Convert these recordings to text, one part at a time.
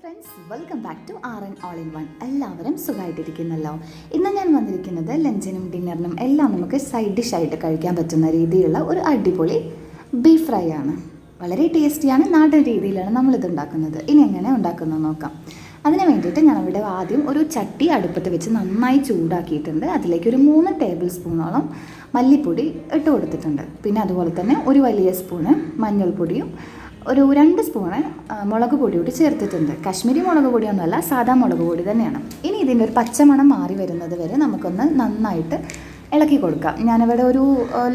Friends welcome back to R N all in one എല്ലാവരും സുഖമായിട്ടിരിക്കുന്നല്ലോ. ഇന്ന് ഞാൻ വന്നിരിക്കുന്നത് ലഞ്ചിനും ഡിന്നറിനും എല്ലാം നമുക്ക് സൈഡ് ഡിഷായിട്ട് കഴിക്കാൻ പറ്റുന്ന രീതിയിലുള്ള ഒരു അടിപൊളി ബീഫ് ഫ്രൈ ആണ്. വളരെ ടേസ്റ്റിയാണ് നാടൻ രീതിയിലാണ് നമ്മളിത് ഉണ്ടാക്കുന്നത്. ഇനി എങ്ങനെ ഉണ്ടാക്കുന്നത് നോക്കാം. അതിന് വേണ്ടിയിട്ട് ഞാൻ ഇവിടെ ആദ്യം ഒരു ചട്ടി അടുപ്പത്ത് വെച്ച് നന്നായി ചൂടാക്കിയിട്ടുണ്ട്. അതിലേക്ക് ഒരു മൂന്ന് ടേബിൾ സ്പൂണോളം മല്ലിപ്പൊടി ഇട്ട് കൊടുത്തിട്ടുണ്ട്. പിന്നെ അതുപോലെ തന്നെ ഒരു വലിയ സ്പൂണ് മഞ്ഞൾപ്പൊടിയും ഒരു രണ്ട് സ്പൂണ് മുളക് പൊടി കൂടി ചേർത്തിട്ടുണ്ട്. കശ്മീരി മുളക് പൊടിയൊന്നുമല്ല സാധാ മുളക് പൊടി തന്നെയാണ്. ഇനി ഇതിന്റെ ഒരു പച്ചമണം മാറി വരുന്നത് വരെ നമുക്കൊന്ന് നന്നായിട്ട് ഇളക്കി കൊടുക്കാം. ഞാനിവിടെ ഒരു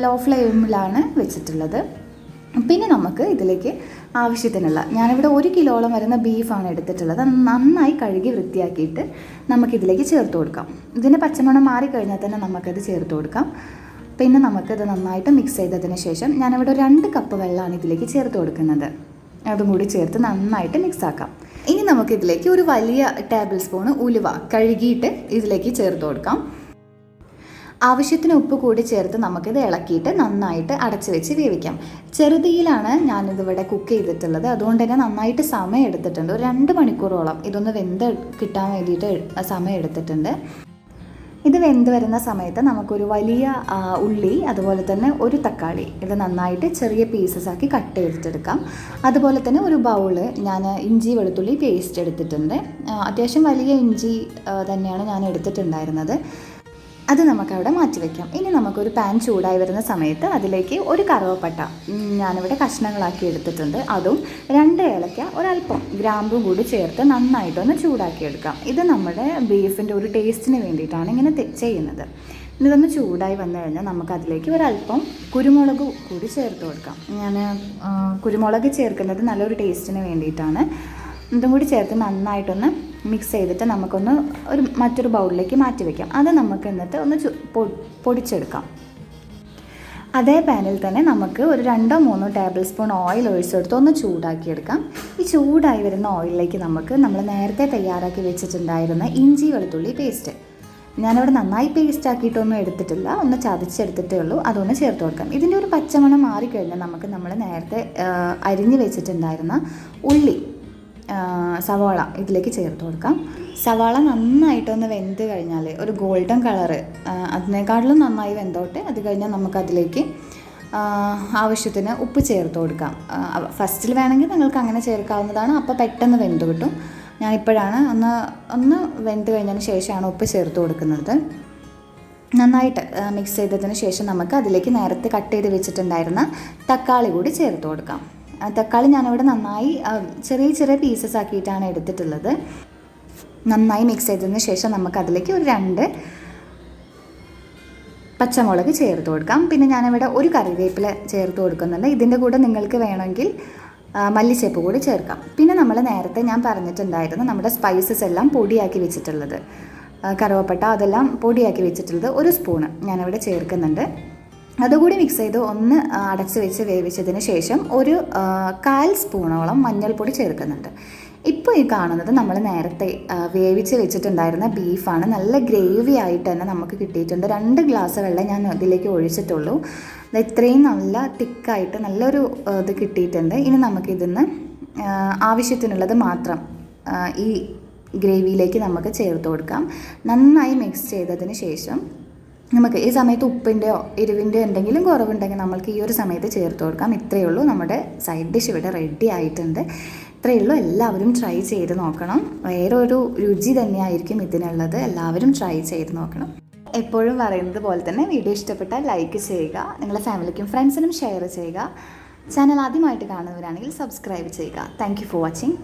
ലോ ഫ്ലെയിമിലാണ് വെച്ചിട്ടുള്ളത്. പിന്നെ നമുക്ക് ഇതിലേക്ക് ആവശ്യത്തിനുള്ള ഞാനിവിടെ ഒരു കിലോളം വരുന്ന ബീഫാണ് എടുത്തിട്ടുള്ളത്. നന്നായി കഴുകി വൃത്തിയാക്കിയിട്ട് നമുക്കിതിലേക്ക് ചേർത്ത് കൊടുക്കാം. ഇതിന്റെ പച്ചമണം മാറിക്കഴിഞ്ഞാൽ തന്നെ നമുക്കത് ചേർത്ത് കൊടുക്കാം. പിന്നെ നമുക്കത് നന്നായിട്ട് മിക്സ് ചെയ്തതിന് ശേഷം ഞാനിവിടെ രണ്ട് കപ്പ് വെള്ളമാണ് ഇതിലേക്ക് ചേർത്ത് കൊടുക്കുന്നത്. അതും കൂടി ചേർത്ത് നന്നായിട്ട് മിക്സ് ആക്കാം. ഇനി നമുക്ക് ഇതിലേക്ക് ഒരു വലിയ ടേബിൾ സ്പൂൺ ഉലുവ കഴുകിയിട്ട് ഇതിലേക്ക് ചേർത്ത് കൊടുക്കാം. ആവശ്യത്തിന് ഉപ്പ് കൂടി ചേർത്ത് നമുക്കിത് ഇളക്കിയിട്ട് നന്നായിട്ട് അടച്ച് വെച്ച് വേവിക്കാം. ചെറുതീയിലാണ് ഞാനിതിവിടെ കുക്ക് ചെയ്തിട്ടുള്ളത്. അതുകൊണ്ട് തന്നെ നന്നായിട്ട് സമയം എടുത്തിട്ടുണ്ട്. ഒരു രണ്ട് മണിക്കൂറോളം. ഇതൊന്ന് വെന്ത് കിട്ടാൻ വേണ്ടിയിട്ട് സമയം എടുത്തിട്ടുണ്ട്. വെന്ത് വരുന്ന സമയത്ത് നമുക്കൊരു വലിയ ഉള്ളി അതുപോലെ തന്നെ ഒരു തക്കാളി ഇത് നന്നായിട്ട് ചെറിയ പീസസ് ആക്കി കട്ട് ചെയ്തിട്ടെടുക്കാം. അതുപോലെ തന്നെ ഒരു ബൗൾ ഞാൻ ഇഞ്ചി വെളുത്തുള്ളി പേസ്റ്റ് എടുത്തിട്ടുണ്ട്. അത്യാവശ്യം വലിയ ഇഞ്ചി തന്നെയാണ് ഞാൻ എടുത്തിട്ടുണ്ടായിരുന്നത്. അത് നമുക്കവിടെ മാറ്റി വയ്ക്കാം ഇനി നമുക്കൊരു പാൻ ചൂടായി വരുന്ന സമയത്ത് അതിലേക്ക് ഒരു കറുവപ്പട്ട ഞാനിവിടെ കഷ്ണങ്ങളാക്കി എടുത്തിട്ടുണ്ട്. അതും രണ്ട് ഏലക്ക ഒരല്പം ഗ്രാമ്പും കൂടി ചേർത്ത് നന്നായിട്ടൊന്ന് ചൂടാക്കിയെടുക്കാം. ഇത് നമ്മുടെ ബീഫിന്റെ ഒരു ടേസ്റ്റിന് വേണ്ടിയിട്ടാണ് ഇങ്ങനെ ചെയ്യുന്നത്. ഇതൊന്ന് ചൂടായി വന്നു കഴിഞ്ഞാൽ നമുക്കതിലേക്ക് ഒരല്പം കുരുമുളക് കൂടി ചേർത്ത് കൊടുക്കാം. ഞാൻ കുരുമുളക് ചേർക്കുന്നത് നല്ലൊരു ടേസ്റ്റിന് വേണ്ടിയിട്ടാണ്. ഇതും കൂടി ചേർത്ത് നന്നായിട്ടൊന്ന് മിക്സ് ചെയ്തിട്ട് നമുക്കൊന്ന് ഒരു മറ്റൊരു ബൗളിലേക്ക് മാറ്റി വയ്ക്കാം അത് നമുക്ക് എന്നിട്ട് ഒന്ന് പൊടിച്ചെടുക്കാം. അതേ പാനിൽ തന്നെ നമുക്ക് ഒരു രണ്ടോ മൂന്നോ ടേബിൾ സ്പൂൺ ഓയിൽ ഒഴിച്ചെടുത്ത് ഒന്ന് ചൂടാക്കിയെടുക്കാം. ഈ ചൂടായി വരുന്ന ഓയിലിലേക്ക് നമുക്ക് നമ്മൾ നേരത്തെ തയ്യാറാക്കി വെച്ചിട്ടുണ്ടായിരുന്ന ഇഞ്ചി വെളുത്തുള്ളി പേസ്റ്റ് ഞാനിവിടെ നന്നായി പേസ്റ്റ് ആക്കിയിട്ടൊന്നും എടുത്തിട്ടില്ല. ഒന്ന് ചതച്ചെടുത്തിട്ടേ ഉള്ളൂ. അതൊന്ന് ചേർത്ത് കൊടുക്കാം. ഇതിന്റെ ഒരു പച്ചമണം മാറിക്കഴിഞ്ഞാൽ നമുക്ക് നമ്മൾ നേരത്തെ അരിഞ്ഞ് വെച്ചിട്ടുണ്ടായിരുന്ന ഉള്ളി സവാള ഇതിലേക്ക് ചേർത്ത് കൊടുക്കാം. സവാള നന്നായിട്ടൊന്ന് വെന്ത് കഴിഞ്ഞാൽ ഒരു ഗോൾഡൻ കളറ് അതിനേക്കാളും നന്നായി വെന്തോട്ടെ അത് കഴിഞ്ഞാൽ നമുക്കതിലേക്ക് ആവശ്യത്തിന് ഉപ്പ് ചേർത്ത് കൊടുക്കാം. ഫസ്റ്റിൽ വേണമെങ്കിൽ നിങ്ങൾക്ക് അങ്ങനെ ചേർക്കാവുന്നതാണ്. അപ്പോൾ പെട്ടെന്ന് വെന്ത് കിട്ടും. ഞാനിപ്പോഴാണ് ഒന്ന് ഒന്ന് വെന്ത് കഴിഞ്ഞതിന് ശേഷമാണ് ഉപ്പ് ചേർത്ത് കൊടുക്കുന്നത്. നന്നായിട്ട് മിക്സ് ചെയ്തതിന് ശേഷം നമുക്ക് അതിലേക്ക് നേരത്തെ കട്ട് ചെയ്ത് വെച്ചിട്ടുണ്ടായിരുന്ന തക്കാളി കൂടി ചേർത്ത് കൊടുക്കാം. തക്കാളി ഞാനിവിടെ നന്നായി ചെറിയ ചെറിയ പീസസ് ആക്കിയിട്ടാണ് എടുത്തിട്ടുള്ളത്. നന്നായി മിക്സ് ചെയ്തതിന് ശേഷം നമുക്ക് അതിലേക്ക് ഒരു രണ്ട് പച്ചമുളക് ചേർത്ത് കൊടുക്കാം. പിന്നെ ഞാനിവിടെ ഒരു കറിവേപ്പില ചേർത്ത് കൊടുക്കുന്നുണ്ട്. ഇതിന്റെ കൂടെ നിങ്ങൾക്ക് വേണമെങ്കിൽ മല്ലിച്ചേപ്പ് കൂടി ചേർക്കാം. പിന്നെ നമ്മൾ നേരത്തെ ഞാൻ പറഞ്ഞിട്ടുണ്ടായിരുന്നു നമ്മുടെ സ്പൈസസ് എല്ലാം പൊടിയാക്കി വെച്ചിട്ടുള്ളത്. കറുവപ്പട്ട അതെല്ലാം പൊടിയാക്കി വെച്ചിട്ടുള്ളത് ഒരു സ്പൂണ് ഞാനിവിടെ ചേർക്കുന്നുണ്ട്. അതുകൂടി മിക്സ് ചെയ്ത് ഒന്ന് അടച്ച് വെച്ച് വേവിച്ചതിന് ശേഷം ഒരു കാൽ സ്പൂണോളം മഞ്ഞൾപ്പൊടി ചേർക്കുന്നുണ്ട്. ഇപ്പോൾ ഈ കാണുന്നത് നമ്മൾ നേരത്തെ വേവിച്ച് വെച്ചിട്ടുണ്ടായിരുന്ന ബീഫാണ് നല്ല ഗ്രേവി ആയിട്ട് തന്നെ നമുക്ക് കിട്ടിയിട്ടുണ്ട്. രണ്ട് ഗ്ലാസ് വെള്ളം ഞാൻ അതിലേക്ക് ഒഴിച്ചിട്ടുള്ളൂ. ഇത് ഇത്രയും നല്ല തിക്കായിട്ട് നല്ലൊരു ഇത് കിട്ടിയിട്ടുണ്ട്. ഇനി നമുക്കിതിന്ന് ആവശ്യത്തിനുള്ളത് മാത്രം ഈ ഗ്രേവിയിലേക്ക് നമുക്ക് ചേർത്ത് കൊടുക്കാം. നന്നായി മിക്സ് ചെയ്തതിന് ശേഷം നമുക്ക് ഈ സമയത്ത് ഉപ്പിന്റെയോ എരിവിന്റെയോ എന്തെങ്കിലും കുറവുണ്ടെങ്കിൽ നമ്മൾക്ക് ഈ ഒരു സമയത്ത് ചേർത്ത് കൊടുക്കാം. ഇത്രയേ ഉള്ളൂ. നമ്മുടെ സൈഡ് ഡിഷ് ഇവിടെ റെഡി ആയിട്ടുണ്ട്. ഇത്രയേ ഉള്ളൂ. എല്ലാവരും ട്രൈ ചെയ്ത് നോക്കണം. വേറൊരു രുചി തന്നെയായിരിക്കും ഇതിനുള്ളത്. എല്ലാവരും ട്രൈ ചെയ്ത് നോക്കണം. എപ്പോഴും പറയുന്നത് പോലെ തന്നെ വീഡിയോ ഇഷ്ടപ്പെട്ടാൽ ലൈക്ക് ചെയ്യുക. നിങ്ങളുടെ ഫാമിലിക്കും ഫ്രണ്ട്സിനും ഷെയർ ചെയ്യുക. ചാനൽ ആദ്യമായിട്ട് കാണുന്നവരാണെങ്കിൽ സബ്സ്ക്രൈബ് ചെയ്യുക. Thank for watching